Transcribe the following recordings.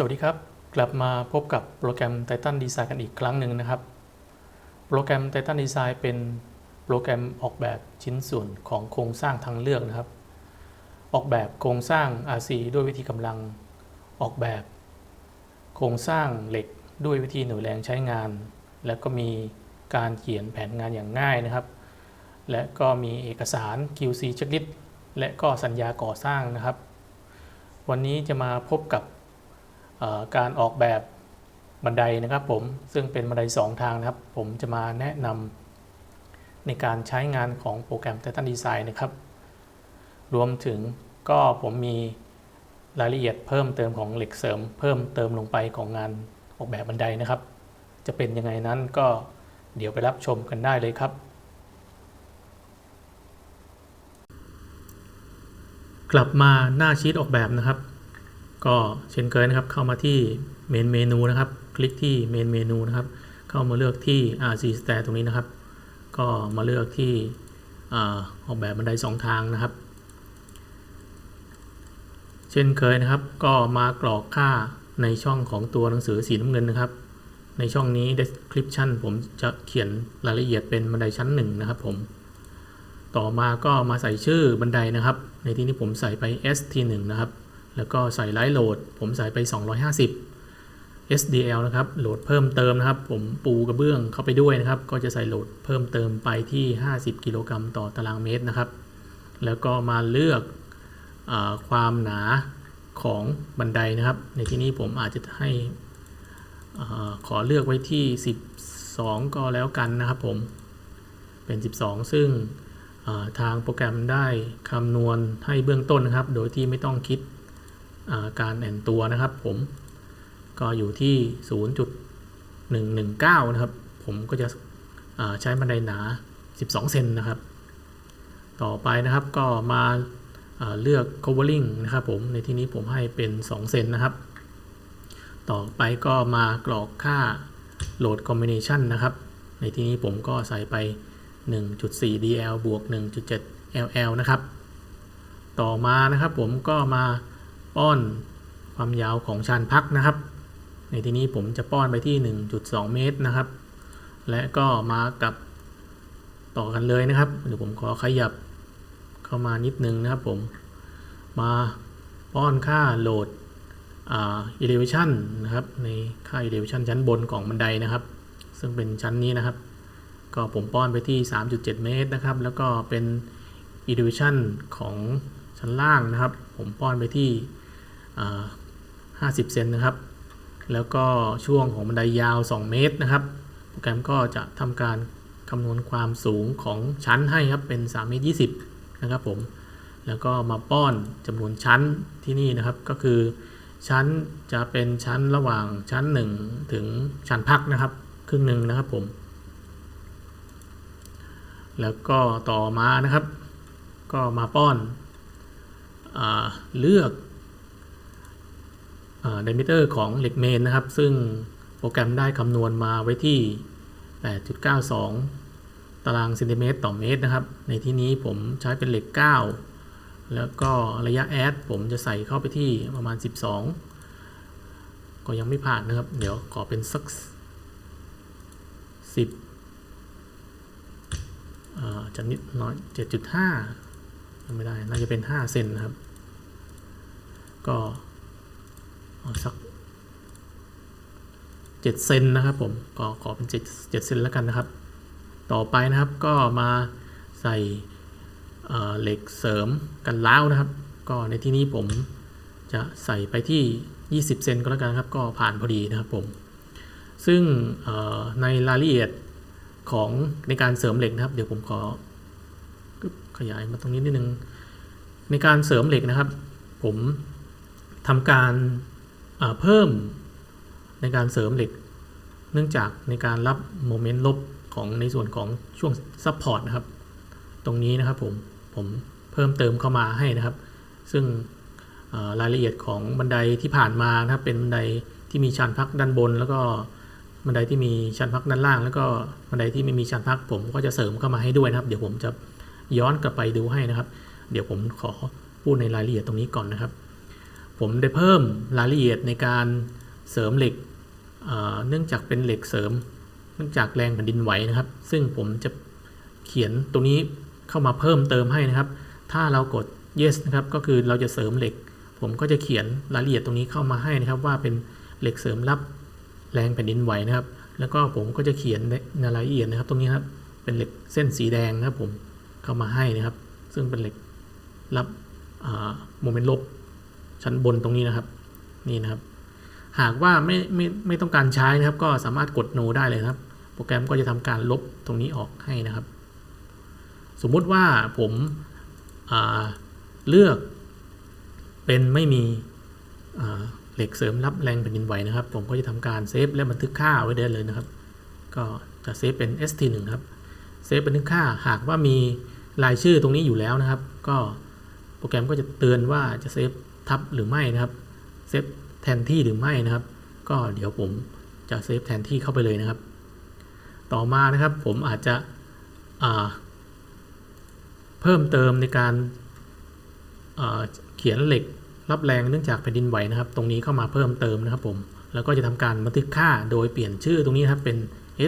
สวัสดีครับ กลับมาพบกับโปรแกรม Titan Design กันอีกครั้งหนึ่งนะครับ โปรแกรม Titan Design เป็นโปรแกรมออกแบบชิ้นส่วนของโครงสร้างทางเลือกนะครับ ออกแบบโครงสร้าง RC ด้วยวิธีกำลัง ออกแบบ โครงสร้างเหล็กด้วยวิธีหน่วยแรงใช้งาน และก็มีการเขียนแผนงานอย่างง่ายนะครับ และก็มีเอกสาร QC checklist และก็สัญญาก่อสร้างนะครับ วันนี้จะมาพบกับ การออกแบบบันไดนะครับผมซึ่งเป็นบันได 2 ทางนะครับ ผมจะมาแนะนำในการใช้งานของโปรแกรม Titan Design นะครับ รวมถึงก็ผมมีรายละเอียดเพิ่มเติมของเหล็กเสริม เพิ่มเติมลงไปของงานออกแบบบันไดนะครับ จะเป็นยังไงนั้นก็เดี๋ยวไปรับชมกันได้เลยครับกลับมาหน้าชีตออกแบบนะครับ ก็เช่นเคยนะครับเข้ามาที่เมนเมนูนะครับ คลิกที่เมนเมนูนะครับ เข้ามาเลือกที่ RC Stair ตรงนี้นะครับ ก็มาเลือกที่ออกแบบบันไดสองทางนะครับ เช่นเคยนะครับ ก็มากรอกค่าในช่องของตัวหนังสือสีน้ำเงินนะครับ ในช่องนี้ description ผมจะเขียนรายละเอียดเป็นบันไดชั้นหนึ่งนะครับผมต่อมาก็มาใส่ชื่อบันไดนะครับ ในที่นี้ผมใส่ไป ST1 นะครับ แล้วก็ใส่ไลท์โหลด ผมใส่ไป 250 SDL นะครับ โหลดเพิ่มเติมนะครับ ผมปูกระเบื้องเข้าไปด้วยนะครับ ก็จะใส่โหลดเพิ่มเติมไปที่ 50 กิโลกรัมต่อตารางเมตรนะครับ แล้วก็มาเลือกอความหนาของบันไดนะครับ ในที่นี้ผมอาจจะให้อขอเลือกไว้ที่ 12 ก็แล้วกันนะครับผม เป็น 12 ซึ่งอ่าทางโปรแกรมได้คำนวณให้เบื้องต้นนะครับ โดยที่ไม่ต้องคิด การแอนตัวนะครับผมก็อยู่ที่ 0.119 นะครับ ผมก็จะใช้บันไดหนา 12 เซนนะครับ ต่อไปนะครับก็มาอ่าเลือก covering นะครับผมในที่นี้ผมให้เป็น 2 เซนนะครับ ต่อไปก็มากรอกค่า load combination นะครับ ในที่นี้ผมก็ใส่ไป 1.4 DL บวก 1.7 LL นะครับ ต่อมานะครับผมก็มา ป้อนความยาวของชานพักนะครับ ในที่นี้ผมจะป้อนไปที่ 1.2 เมตรนะครับ และก็มากับต่อกันเลยนะครับเดี๋ยวผมขอขยับเข้ามานิดนึงนะครับผมมาป้อนค่าโหลดอ่า elevation นะครับ ในค่า elevation ชั้นบนของบันไดนะครับ ซึ่งเป็นชั้นนี้นะครับ ก็ผมป้อนไปที่ 3.7 เมตรนะครับ แล้วก็เป็น elevation ของชั้นล่างนะครับ ผมป้อนไปที่ 50 เซนนะครับ แล้วก็ช่วงของบันไดยาว 2 เมตรนะครับ โปรแกรมก็จะทำการคำนวณความสูงของชั้นให้ครับ เป็น3เมตร20 นะครับผม แล้วก็มาป้อนจำนวนชั้นที่นี่นะครับ ก็คือชั้นจะเป็นชั้นระหว่างชั้น 1 ถึงชั้นพักนะครับ ครึ่งหนึ่งนะครับผม แล้วก็ต่อมานะครับ ก็มาป้อนอเลือก ไดมิเตอร์ของเหล็กเมนนะครับ ซึ่งโปรแกรมได้คำนวณมาไว้ที่ 8.92 ตารางเซนติเมตรต่อเมตรนะครับ ในที่นี้ผมใช้เป็นเหล็ก 9 แล้วก็ระยะแอดผมจะใส่เข้าไปที่ประมาณ 12 ก็ยังไม่ผ่านนะครับ เดี๋ยวขอเป็นสัก 10จะนิดน้อยเจ็ดจุดห้าไม่ได้ น่าจะเป็นห้าเซนนะครับ ก็ สักเจ็ดเซนนะครับผมก็ขอเป็นเจ็ดเจ็ดเซนแล้วกันนะครับ ต่อไปนะครับก็มาใส่เหล็กเสริมกันล้าวนะครับ ก็ในที่นี้ผมจะใส่ไปที่ 20 เซนก็แล้วกันครับก็ผ่านพอดีนะครับผม ซึ่งในรายละเอียดของในการเสริมเหล็กนะครับ เดี๋ยวผมขอขยายมาตรงนี้นิดนึง ในการเสริมเหล็กนะครับ ผมทำการ เพิ่มในการเสริมเหล็ก เนื่องจากในการรับโมเมนต์ลบของในส่วนของช่วงซัพพอร์ตนะครับ ตรงนี้นะครับผม ผมเพิ่มเติมเข้ามาให้นะครับ ซึ่งรายละเอียดของบันไดที่ผ่านมานะครับเป็นบันไดที่มีชานพักด้านบน แล้วก็บันไดที่มีชั้นพักด้านล่าง แล้วก็บันไดที่ไม่มีชั้นพัก ผมก็จะเสริมเข้ามาให้ด้วยนะครับ เดี๋ยวผมจะย้อนกลับไปดูให้นะครับ เดี๋ยวผมขอพูดในรายละเอียดตรงนี้ก่อนนะครับ ผมได้เพิ่มรายละเอียดในการเสริมเหล็กเนื่องจากเป็นเหล็กเสริม เนื่องจากแรงแผ่นดินไหวนะครับ ซึ่งผมจะเขียนตรงนี้เข้ามาเพิ่มเติมให้นะครับ ถ้าเรากด yes นะครับ ก็คือเราจะเสริมเหล็ก ผมก็จะเขียนรายละเอียดตรงนี้เข้ามาให้นะครับ ว่าเป็นเหล็กเสริมรับแรงแผ่นดินไหวนะครับ แล้วก็ผมก็จะเขียนในรายละเอียดนะครับ ตรงนี้ครับ เป็นเหล็กเส้นสีแดงนะครับผมเข้ามาให้นะครับ ซึ่งเป็นเหล็กรับโมเมนต์ลบ ชั้นบนตรงนี้นะครับ นี่นะครับ หากว่าไม่ไม่ไม่ต้องการใช้นะครับ ก็สามารถกด no ได้เลยครับ โปรแกรมก็จะทำการลบตรงนี้ออกให้นะครับ สมมุติว่าผมาเลือก เป็นไม่มีเหล็กเสริมรับแรงแผ่นดินไหวนะครับ ผมก็จะทำการเซฟและบันทึกค่าไว้ได้เลยนะครับ ก็จะเซฟเป็น st1 ครับเซฟบันทึกค่าหากว่ามีรายชื่อตรงนี้อยู่แล้วนะครับ ก็โปรแกรมก็จะเตือนว่าจะเซฟ ทับหรือไม่นะครับเซฟแทนที่หรือไม่นะครับ ก็เดี๋ยวผมจะเซฟแทนที่เข้าไปเลยนะครับ ต่อมานะครับผมอาจจะเพิ่มเติมในการาเขียนเหล็กรับแรงเนื่องจากแผ่นดินไหวนะครับ ตรงนี้เข้ามาเพิ่มเติมนะครับผมแล้วก็จะทำการบันทึกค่าโดยเปลี่ยนชื่อตรงนี้ครับเป็น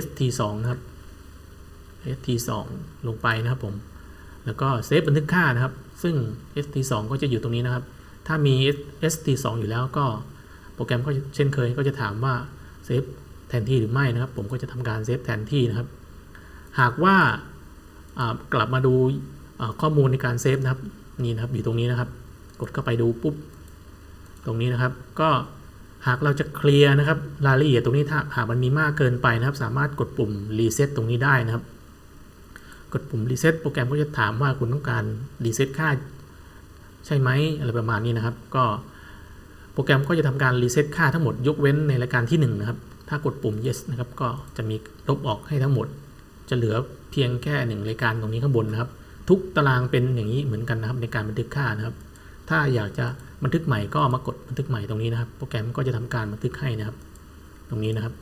st2 นะครับ st2 ลงไปนะครับผมแล้วก็เซฟบันทึกค่านะครับ ซึ่ง st2 ก็จะอยู่ตรงนี้นะครับ ถ้ามี st2 อยู่แล้วก็โปรแกรมก็เช่นเคยก็จะถามว่าเซฟแทนที่หรือไม่นะครับ ผมก็จะทำการเซฟแทนที่นะครับ หากว่ากลับมาดูข้อมูลในการเซฟนะครับนี่นะครับอยู่ตรงนี้นะครับ กดเข้าไปดูปุ๊บตรงนี้นะครับ ก็หากเราจะเคลียร์นะครับรายละเอียดตรงนี้ถ้าหากมันมีมากเกินไปนะครับ สามารถกดปุ่มรีเซ็ตตรงนี้ได้นะครับ กดปุ่มรีเซ็ตโปรแกรมก็จะถามว่าคุณต้องการรีเซ็ตค่า ใช่ไหมอะไรประมาณนี้นะครับ ก็โปรแกรมก็จะทำการรีเซ็ตค่าทั้งหมดยกเว้นในรายการที่1นะครับ ถ้ากดปุ่ม yes นะครับ ก็จะมีลบออกให้ทั้งหมด จะเหลือเพียงแค่หนึ่งรายการตรงนี้ข้างบนนะครับ ทุกตารางเป็นอย่างนี้เหมือนกันนะครับ ในการบันทึกค่านะครับ ถ้าอยากจะบันทึกใหม่ก็มากดบันทึกใหม่ตรงนี้นะครับ โปรแกรมก็จะทำการบันทึกให้นะครับ ตรงนี้นะครับ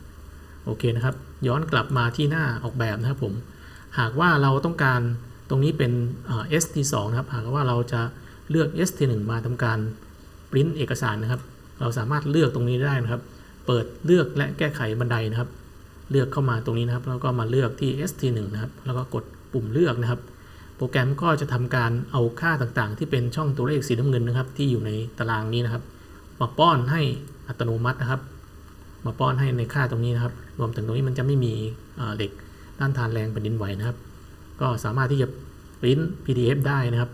โอเคนะครับ ย้อนกลับมาที่หน้าออกแบบนะครับผม หากว่าเราต้องการตรงนี้เป็นเอ่อ st2 นะครับ หากว่าเราจะ เลือก st1 มาทำการปริ้นเอกสารนะครับ เราสามารถเลือกตรงนี้ได้นะครับ เปิดเลือกและแก้ไขบันไดนะครับ เลือกเข้ามาตรงนี้นะครับ แล้วก็มาเลือกที่ st1 นะครับ แล้วก็กดปุ่มเลือกนะครับ โปรแกรมก็จะทำการเอาค่าต่างๆ ที่เป็นช่องตัวเลขสีน้ำเงินนะครับ ที่อยู่ในตารางนี้นะครับ มาป้อนให้อัตโนมัตินะครับ มาป้อนให้ในค่าตรงนี้นะครับ รวมถึงตรงนี้มันจะไม่มีเอ่อเหล็กต้านทานแรงแผ่นดินไหวนะครับ ก็สามารถที่จะปริ้น PDF ได้นะครับ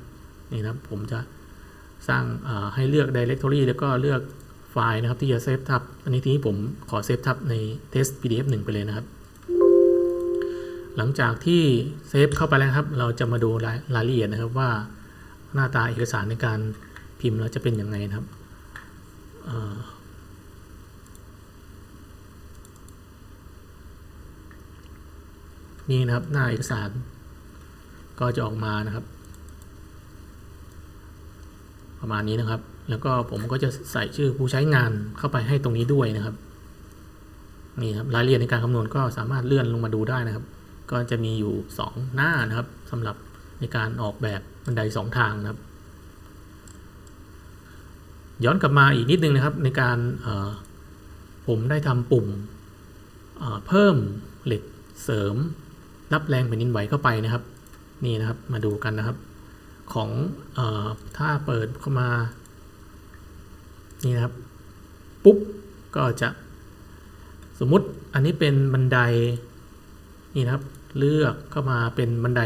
นี่นะครับผมจะสร้างให้เลือก directory แล้วก็เลือกไฟล์นะครับที่จะเซฟทับ อันนี้ทีนี้ผมขอเซฟทับใน test PDF 1 ไปเลยนะครับ หลังจากที่เซฟเข้าไปแล้วครับ เราจะมาดูรายรายละเอียดนะครับว่าหน้าตาเอกสารในการพิมพ์เราจะเป็นยังไงนะครับนี่นะครับหน้าเอกสารก็จะออกมานะครับ ประมาณนี้นะครับ แล้วก็ผมก็จะใส่ชื่อผู้ใช้งานเข้าไปให้ตรงนี้ด้วยนะครับนี่ครับรายละเอียดในการคำนวณก็สามารถเลื่อนลงมาดูได้นะครับ ก็จะมีอยู่ 2 หน้านะครับสำหรับในการออกแบบบันได 2 ทางนะครับ ย้อนกลับมาอีกนิดนึงนะครับในการผมได้ทำปุ่มเอ่อเพิ่มเหล็กเสริม รับแรงแผ่นดินไหวเข้าไปนะครับ นี่นะครับมาดูกันนะครับ ของออถ้าเปิดเข้ามา นี่นะครับ ปุ๊บ ก็จะสมมุติอันนี้เป็นบันได นี่นะครับ เลือกเข้ามาเป็นบันได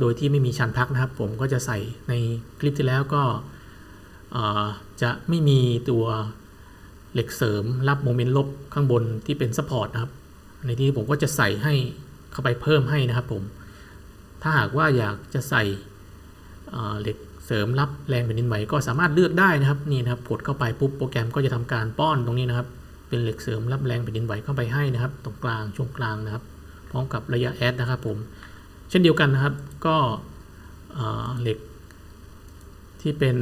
โดยที่ไม่มีชั้นพักนะครับ ผมก็จะใส่ในคลิปที่แล้วก็จะไม่มีตัวเหล็กเสริมรับโมเมนต์ลบข้างบนที่เป็นซัพพอร์ตนะครับ ในที่นี้ผมก็จะใส่ให้เข้าไปเพิ่มให้นะครับผม ถ้าหากว่าอยากจะใส่ เหล็กเสริมรับแรงแผ่นดินไหวก็สามารถเลือกได้นะครับนี่นะครับกดเข้าไปปุ๊บโปรแกรมก็จะทำการป้อนตรงนี้นะครับ เป็นเหล็กเสริมรับแรงแผ่นดินไหวเข้าไปให้นะครับ ตรงกลางช่วงกลางนะครับ พร้อมกับระยะแอดนะครับผมเช่นเดียวกันนะครับก็เหล็กที่เป็น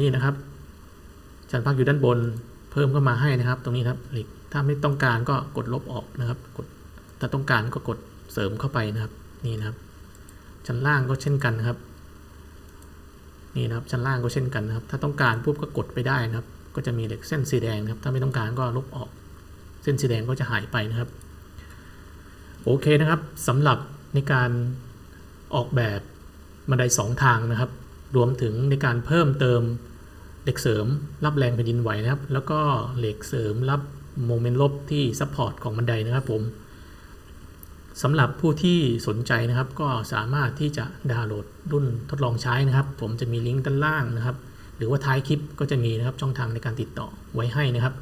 นี่นะครับชั้นพักอยู่ด้านบนเพิ่มเข้ามาให้นะครับ ตรงนี้ครับเหล็กถ้าไม่ต้องการก็กดลบออกนะครับกดถ้าต้องการก็กดเสริมเข้าไปนะครับนี่นะครับชั้นล่างก็เช่นกันนะครับ นี่นะครับชั้นล่างก็เช่นกันนะครับ ถ้าต้องการปุ๊บก็กดไปได้นะครับ ก็จะมีเหล็กเส้นสีแดงนะครับ ถ้าไม่ต้องการก็ลบออก เส้นสีแดงก็จะหายไปนะครับ โอเคนะครับสำหรับในการออกแบบบันไดสองทางนะครับ รวมถึงในการเพิ่มเติมเหล็กเสริมรับแรงแผ่นดินไหวนะครับ แล้วก็เหล็กเสริมรับโมเมนต์ลบที่ซัพพอร์ตของบันไดนะครับผม สำหรับผู้ที่สนใจนะครับ ก็สามารถที่จะดาวน์โหลดรุ่นทดลองใช้นะครับ ผมจะมีลิงก์ด้านล่างนะครับ หรือว่าท้ายคลิปก็จะมีนะครับช่องทางในการติดต่อไว้ให้นะครับ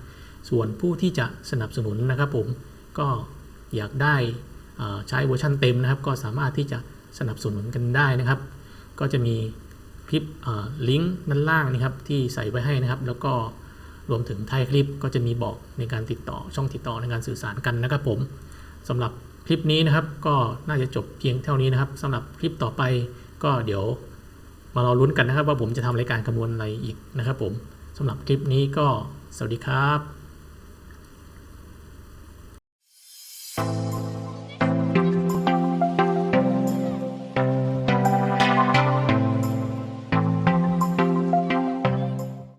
ส่วนผู้ที่จะสนับสนุนนะครับ ผมก็อยากได้ใช้เวอร์ชันเต็มนะครับ ก็สามารถที่จะสนับสนุนกันได้นะครับ ก็จะมีคลิปลิงก์ด้านล่างนะครับที่ใส่ไว้ให้นะครับ แล้วก็รวมถึงท้ายคลิปก็จะมีบอกในการติดต่อช่องติดต่อในการสื่อสารกันนะครับผมสำหรับ คลิปนี้นะครับก็น่าจะจบเพียงเท่านี้นะครับสำหรับคลิปต่อไปก็เดี๋ยวมารอลุ้นกันนะครับ ว่าผมจะทำรายการคำนวณอะไรอีกนะครับ ผมสำหรับคลิปนี้ก็สวัสดีครับ